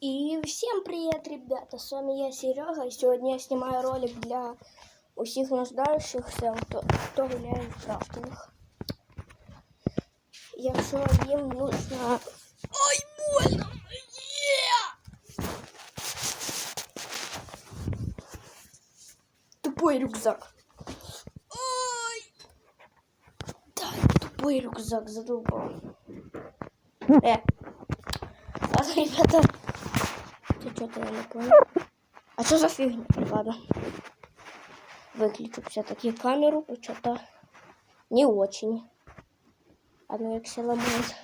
И всем привет, ребята! С вами я, Серега, и сегодня я снимаю ролик для усіх нуждающихся, хто, хто гуляє в крафтинг. Якщо їм нужно... Ой, больно! Є! Тупой рюкзак. Ой! Да, тупой рюкзак задолбал. Э, ладно, ребята. Ты что-то я не понял. А что за фигня? Ладно. Выключу все-таки камеру, что-то не очень. А ну як се ламають.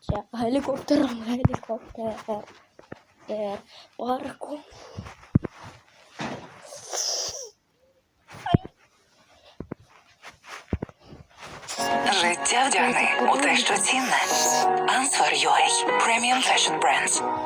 Це гелікоптером, гелікоптер. Тер. Парку. Життя вдягни у те, що цінне. Answer UA. Premium Fashion Brands.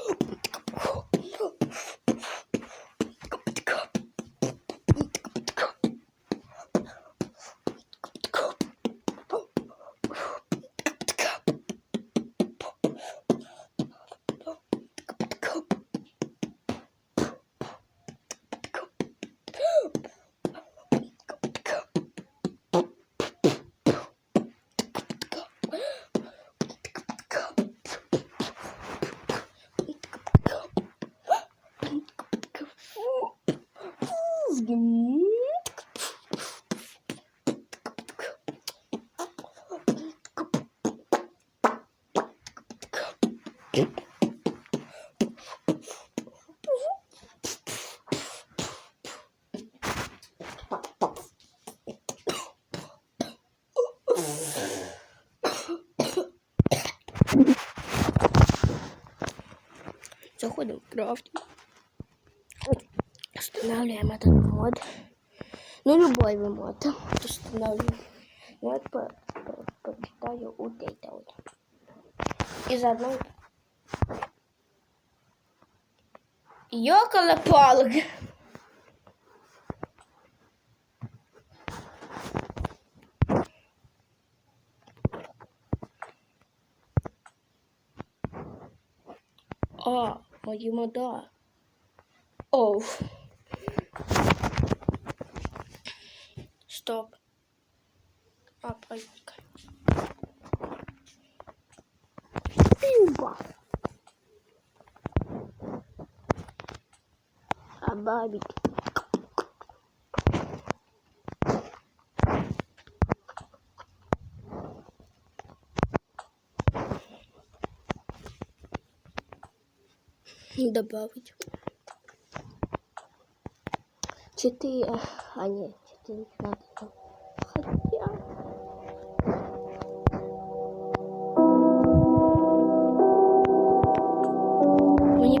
Заходим в крафтинг. Устанавливаем этот мод. Ну, любой вы мод устанавливаем. Я вот по, по- почитаю вот это вот. И заодно... Ёкала-палка! А, мої мода. Оу. Стоп. А, поїхали. Пімба. А бабик. Добавить. Четыре. А нет, четыре надо.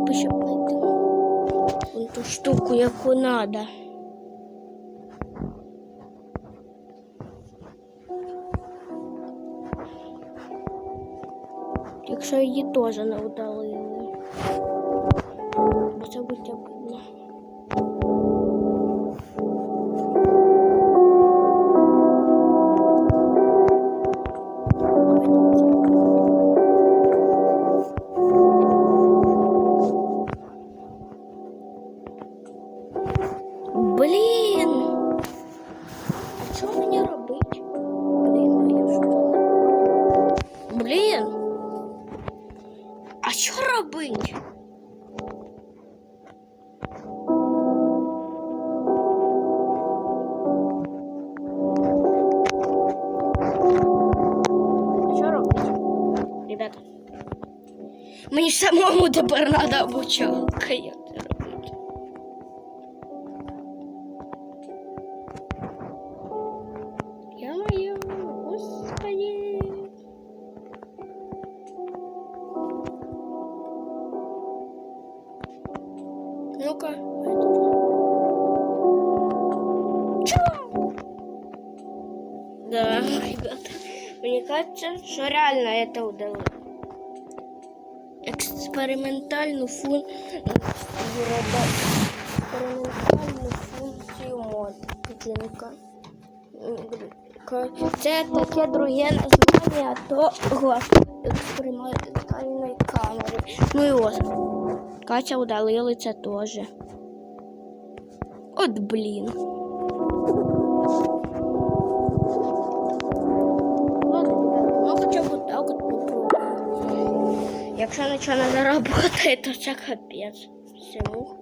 Мені пощупнути вон ту штуку, яку надо. Якщо її теж не удалили. Бо це будь Самому тепер треба обучалка, як робити. Ё-моё, господи. Ну-ка, Чё? Да, ребята, мне кажется, что реально это удалось. Экспериментальную фун... Экспериментальную функцию мод. Жінка. Це таке друге названня того експериментальної камери. Ну і ось. Катя удалили це теж. От блін. Якщо нічого не заработає, то це капець. Всьому.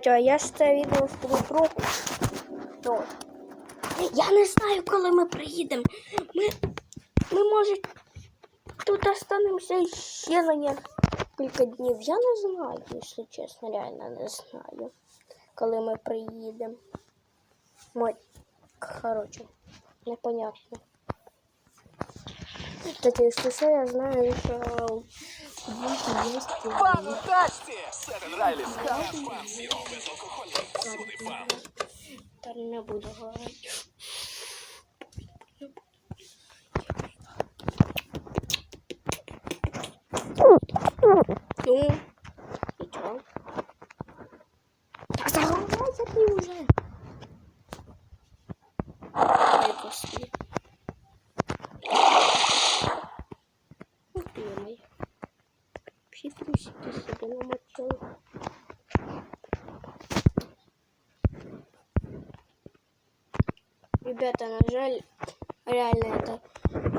Датя, а я ж це відео в трубку. От. Я не знаю, коли ми приїдемо. Ми, ми може, тут останемося ще на кілька днів. Я не знаю, якщо чесно, реально не знаю, коли ми приїдемо. Ми, коротше, непонятно. Кстати, если что, я знаю, что в Бунке есть... Фантастія! Севен Райлі Скар, фан Сіро, безалкогольний, всюди фан. Та не буду говорити. Ну, і чого? Та заговорайся ти вже. Ай, господи. Ребята, на жаль, реально это...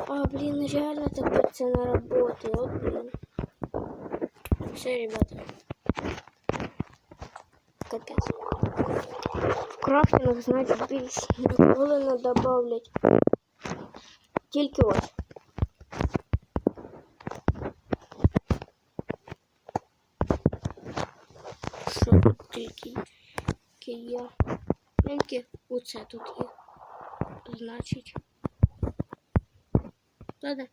А, блин, реально так пацана работает. Вот, блин. Все, ребята. Капец. В крафтинг, значить, більше ніколи не добавлять. Тільки ось. Що тут тільки, тільки є. Тільки оце тут є. Значить. Ладно.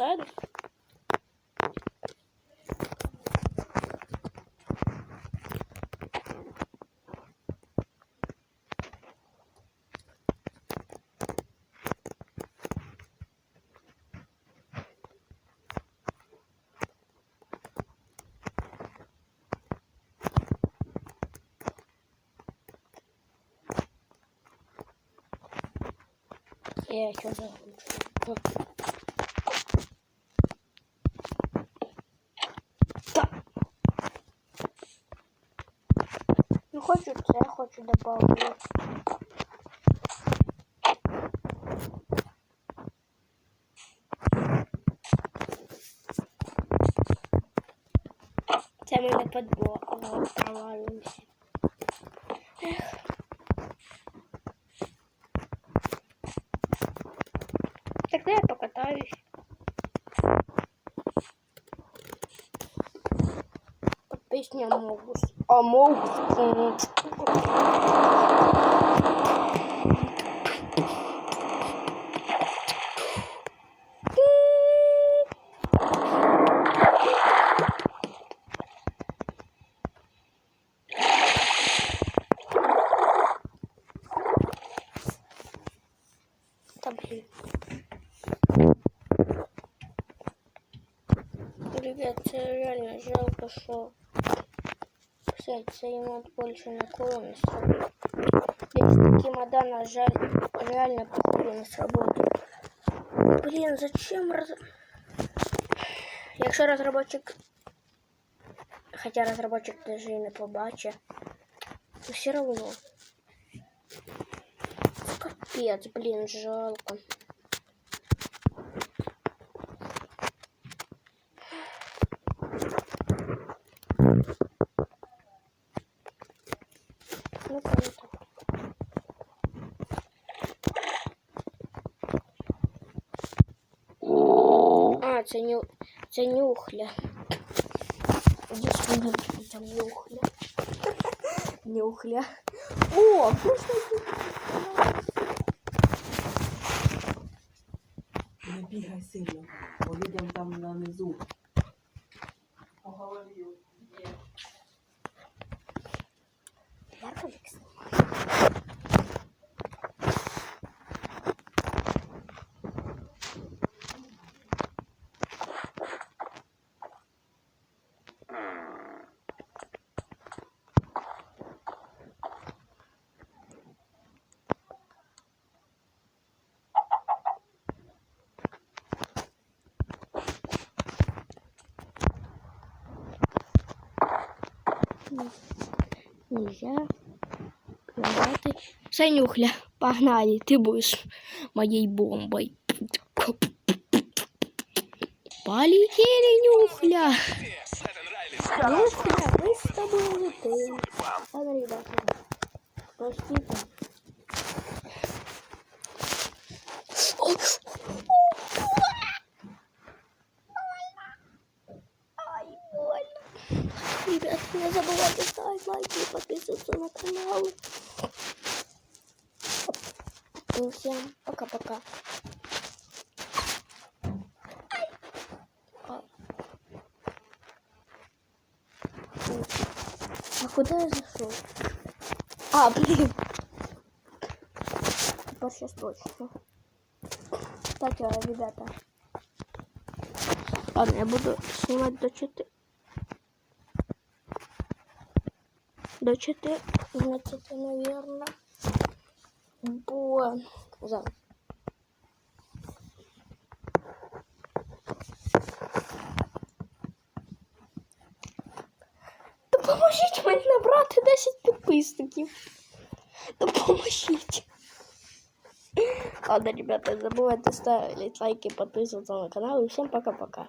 Ладно. Я еще загружу. Так. Хочу це, хочу добавити. Це ми не подбо, провалимося. Ех. tinha mogos. Ó, oh. все, цей мод більше ніколи не сработає. Десь такі мода, на жаль, реально походу не сработають. Блін, зачем роз... Якщо розробник... Хоча розробник даже і не побачить, то все равно. Капець, блін, жалко. це нюхля. Іди сюди, це нюхля. Нюхля. О, Не бігай сильно, бо людям там нанизу. По голові. Нельзя плювати. Санюхля, погнали, ты будешь моей бомбой. Полетели, Нюхля. Нюхля, мы с тобой летим. Ладно, ребята, простите. Ай, больно. Ребят, не забывайте ставить лайки и подписываться на канал. И всем пока-пока. Ай. А куда я зашел? А, блин. Сейчас точно. Так, э, ребята. Ладно, я буду снимать до 4. До 14, наверное. Бо... За. Допоможіть мені набрати 10 підписників. Допоможіть. Ладно, ребята, не забывайте ставить лайки, подписываться на канал. И всем пока-пока.